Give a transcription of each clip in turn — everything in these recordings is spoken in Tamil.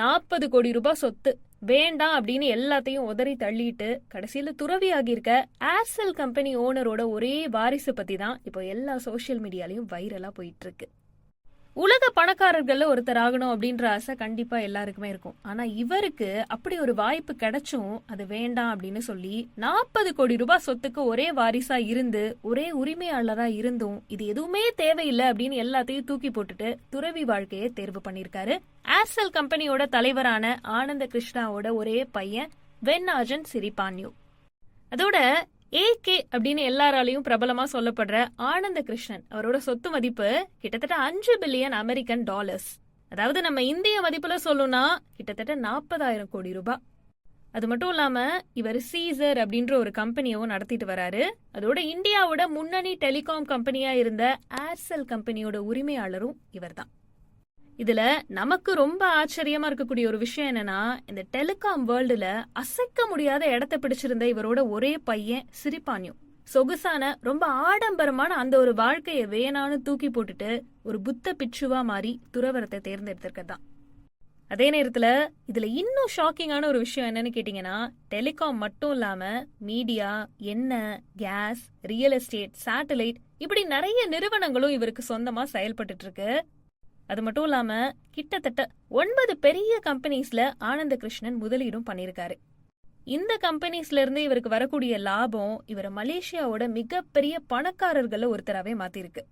நாற்பது கோடி ரூபாய் சொத்து. வேண்டாம் அப்படின்னு எல்லாத்தையும் உதறி தள்ளிட்டு கடைசியில துறவி ஆகியிருக்க ஏர்செல் கம்பெனி ஓனரோட ஒரே வாரிசு பத்தி தான் இப்போ எல்லா சோஷியல் மீடியாலையும் வைரலா போயிட்டு இருக்கு. உலக பணக்காரர்களில் ஒருத்தர் ஆகணும் அப்படின்ற ஆசை கண்டிப்பா எல்லாருக்குமே இருக்கும். ஆனா இவருக்கு அப்படி ஒரு வாய்ப்பு கிடைச்சும் அது வேண்டாம் அப்படின்னு சொல்லி நாற்பது கோடி ரூபாய் சொத்துக்கு ஒரே வாரிசா இருந்து ஒரே உரிமையாளரா இருந்தும் இது எதுவுமே தேவையில்லை அப்படின்னு எல்லாத்தையும் தூக்கி போட்டுட்டு துறவி வாழ்க்கையை தேர்வு பண்ணிருக்காரு ஏர்செல் கம்பெனியோட தலைவரான ஆனந்த கிருஷ்ணாவோட ஒரே பையன் வென் ஆஜன் சிரிபான்யூ அதோட ஏகே அப்படின்னு எல்லாராலையும் பிரபலமா சொல்லப்படுற ஆனந்த கிருஷ்ணன். அவரோட சொத்து மதிப்பு கிட்டத்தட்ட அஞ்சு பில்லியன் அமெரிக்கன் டாலர்ஸ். அதாவது நம்ம இந்திய மதிப்புல சொல்லணும்னா கிட்டத்தட்ட நாற்பதாயிரம் கோடி ரூபாய் அது மட்டும் இல்லாம இவர் சீசர் அப்படின்ற ஒரு கம்பெனியவும் நடத்திட்டு வராரு. அதோட இந்தியாவோட முன்னணி டெலிகாம் கம்பெனியா இருந்த ஏர்செல் கம்பெனியோட உரிமையாளரும் இவர்தான். இதுல நமக்கு ரொம்ப ஆச்சரியமா இருக்கக்கூடிய ஒரு விஷயம் என்னன்னா இந்த டெலிகாம் வேர்ல்டுல அசைக்க முடியாத இடத்த பிடிச்சிருந்த இவரோட ஒரே பையன் சிரிப்பான்யு. சொகுசான ரொம்ப ஆடம்பரமான அந்த ஒரு வாழ்க்கையை வேணான்னு தூக்கி போட்டுட்டு ஒரு புத்த பிச்சுவா மாறி துறவரத்தை தேர்ந்தெடுத்திருக்கதான். அதே நேரத்துல இதுல இன்னும் ஷாக்கிங்கான ஒரு விஷயம் என்னன்னு கேட்டீங்கன்னா டெலிகாம் மட்டும் இல்லாம மீடியா எண்ணெய் கேஸ் ரியல் எஸ்டேட் சேட்டலைட் இப்படி நிறைய நிறுவனங்களும் இவருக்கு சொந்தமா செயல்பட்டுட்டு இருக்கு. அது மட்டும் இல்லாம கிட்டத்தட்ட ஒன்பது பெரிய கம்பெனிஸ்ல ஆனந்த கிருஷ்ணன் முதலீடும் பண்ணியிருக்காரு இந்த கம்பெனிஸ்ல இருந்து இவருக்கு வரக்கூடிய லாபம் இவரை மலேசியாவோட மிகப்பெரிய பணக்காரர்களை ஒருத்தராவே மாத்திருக்கு.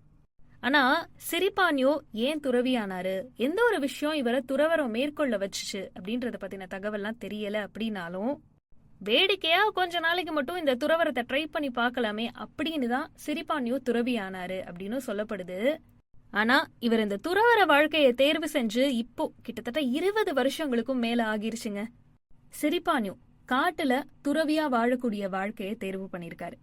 ஆனா சிரிபானியோ ஏன் துறவியானாரு? எந்த ஒரு விஷயம் இவரை துறவரம் மேற்கொள்ள வச்சுச்சு அப்படின்றத பத்தின தகவல்லாம் தெரியல அப்படின்னாலும் வேடிக்கையா கொஞ்ச நாளைக்கு மட்டும் இந்த துறவரத்தை ட்ரை பண்ணி பார்க்கலாமே அப்படின்னு தான் சிரிபானியோ துறவியானாரு அப்படின்னு சொல்லப்படுது. ஆனா இவர் இந்த துறவர வாழ்க்கையை தேர்வு செஞ்சு இப்போ கிட்டத்தட்ட இருபது வருஷங்களுக்கும் மேல ஆகிருச்சுங்க. சிரிப்பானியும் காட்டுல துறவியா வாழக்கூடிய வாழ்க்கையை தேர்வு பண்ணிருக்காரு.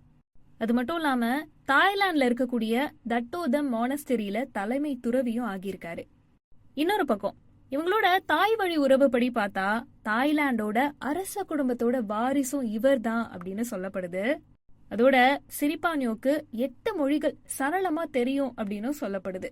அது மட்டும் இல்லாம தாய்லாந்துல இருக்கக்கூடிய தட்டோதம் மானஸ்டரியில தலைமை துறவியும் ஆகியிருக்காரு. இன்னொரு பக்கம் இவங்களோட தாய் வழி உறவுப்படி பார்த்தா தாய்லாண்டோட அரச குடும்பத்தோட வாரிசும் இவர் தான் அப்படின்னு சொல்லப்படுது. அதோட சிரிப்பானியோக்கு எட்டு மொழிகள் சரளமா தெரியும் அப்படின்னு சொல்லப்படுது.